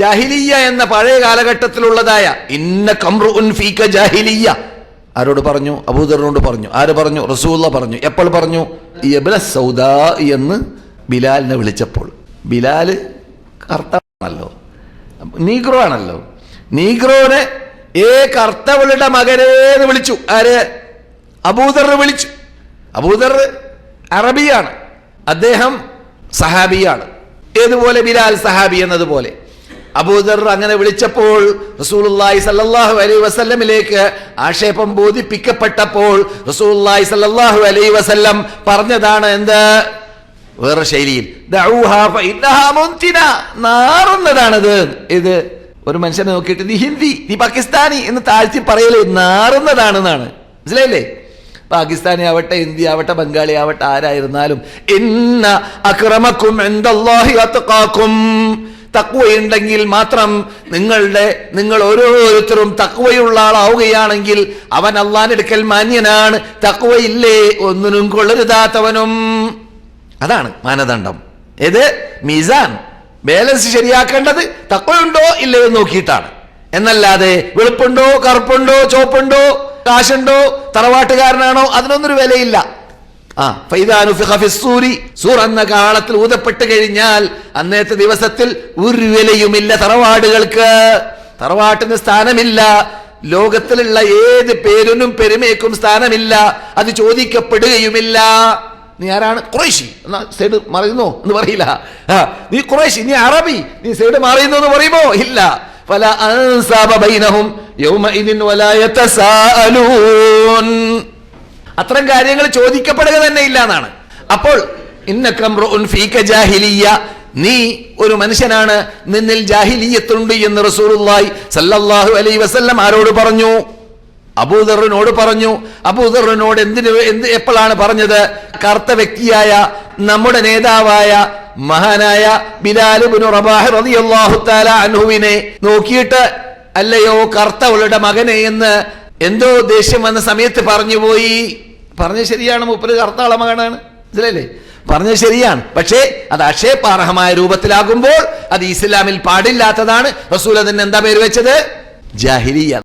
ജാഹിലിയ എന്ന പഴയ കാലഘട്ടത്തിലുള്ളതായ ഇന്ന കമ്രുൻ ഫീക ജാഹിലിയ ആരോട് പറഞ്ഞു? അബൂദറിനോട് പറഞ്ഞു. ആര് പറഞ്ഞു? റസൂല്ല പറഞ്ഞു. എപ്പോൾ പറഞ്ഞു? യബ്ന സൗദ എന്ന് ബിലാലിനെ വിളിച്ചപ്പോൾ. ബിലാൽ കർത്താവാണല്ലോ. നീഗ്രോ ആണല്ലോ നീഗ്രോനെ ഏ കർത്തവളുടെ മകനേന്ന് വിളിച്ചു. ആര്? അബൂദർ വിളിച്ചു. അബൂദർ അറബിയാണ്. അദ്ദേഹം സഹാബിയാണ്. ഏതുപോലെ ബിലാൽ സഹാബി എന്നതുപോലെ. അബൂദർ അങ്ങനെ വിളിച്ചപ്പോൾ റസൂലുള്ളാഹി സല്ലാഹു അലൈ വസല്ലമിലേക്ക് ആക്ഷേപം ബോധിപ്പിക്കപ്പെട്ടപ്പോൾ റസൂലുള്ളാഹി സല്ലാഹു അലൈ വസല്ലം പറഞ്ഞതാണ് എന്ത്? വേറെ ശൈലിയിൽ. നാറുന്നതാണത്. ഇത് ഒരു മനുഷ്യനെ നോക്കിയിട്ട് നീ ഹിന്ദി നീ പാകിസ്ഥാനി എന്ന് താഴ്ത്തി പറയലേ നാറുന്നതാണെന്നാണ്. മനസ്സിലായില്ലേ? പാകിസ്ഥാനി ആവട്ടെ ഹിന്ദി ആവട്ടെ ബംഗാളി ആവട്ടെ ആരായിരുന്നാലും ഇന്ന അക്രമക്കും എന്തല്ലാഹി അത്കാക്കും തക്വയുണ്ടെങ്കിൽ മാത്രം നിങ്ങളുടെ നിങ്ങൾ ഓരോരുത്തരും തക്കുവയുള്ള ആളാവുകയാണെങ്കിൽ അവൻ അള്ളാനെടുക്കൽ മാന്യനാണ്. തക്കുവയില്ലേ ഒന്നിനും കൊള്ളരുതാത്തവനും. അതാണ് മാനദണ്ഡം. ഏത്? മീസാൻ. ബാലൻസ് ശരിയാക്കേണ്ടത് തക്കുവയുണ്ടോ ഇല്ലയോ നോക്കിയിട്ടാണ്. എന്നല്ലാതെ വെളുപ്പുണ്ടോ കറുപ്പുണ്ടോ ചോപ്പുണ്ടോ കാശുണ്ടോ തറവാട്ടുകാരനാണോ അതിനൊന്നൊരു വിലയില്ല. ആ ഫൈദാനു ഫിഖ ഫിസ്സൂരി സൂർ എന്ന കാളത്തിൽ ഊതപ്പെട്ട് കഴിഞ്ഞാൽ അന്നത്തെ ദിവസത്തിൽ ഒരു വിലയുമില്ല തറവാടുകൾക്ക്. തറവാട്ടിന് സ്ഥാനമില്ല. ലോകത്തിലുള്ള ഏത് പേരിനും പെരുമയ്ക്കും സ്ഥാനമില്ല. അത് ചോദിക്കപ്പെടുകയുമില്ല. നീ ആരാണ്? കുറേശി. എന്നാ സൈഡ് മറിയുന്നോ എന്ന് പറയില്ല. നീ കുറേശി നീ അറബി നീ സൈഡ് മറിയുന്നു എന്ന് പറയുമോ? ഇല്ല. പല അൻസാബ ബൈനഹും യൗമഇദിൻ വലാ യതസാഅലൂൻ. അത്തരം കാര്യങ്ങൾ ചോദിക്കപ്പെടുക തന്നെ ഇല്ല എന്നാണ്. അപ്പോൾ നീ ഒരു മനുഷ്യനാണ് നിന്നിൽ ജാഹിലീയത്തുണ്ട് എന്ന് റസൂലുള്ളാഹി സല്ലല്ലാഹു അലൈഹി വസല്ലം ആരോട് പറഞ്ഞു? അബൂദറിനോട് പറഞ്ഞു. അബൂദറിനോട് എന്തിന് എന്ത് എപ്പോഴാണ് പറഞ്ഞത്? കറുത്ത വ്യക്തിയായ നമ്മുടെ നേതാവായ മഹാനായ റബാഹ് റളിയല്ലാഹു തആല അൻഹുവിനെ നോക്കിയിട്ട് അല്ലയോ കർത്തവളുടെ മകനെ എന്ന് എന്തോ ദേഷ്യം വന്ന സമയത്ത് പറഞ്ഞു പോയി. പറഞ്ഞ ശരിയാണ് മുപ്പര് കർത്താള മകനാണ് മനസ്സിലല്ലേ പറഞ്ഞത് ശരിയാണ്. പക്ഷേ അത് അക്ഷേപാർഹമായ രൂപത്തിലാകുമ്പോൾ അത് ഇസ്ലാമിൽ പാടില്ലാത്തതാണ്. റസൂൽ അതിന് എന്താ പേര് വെച്ചത്? ജാഹിലിയ.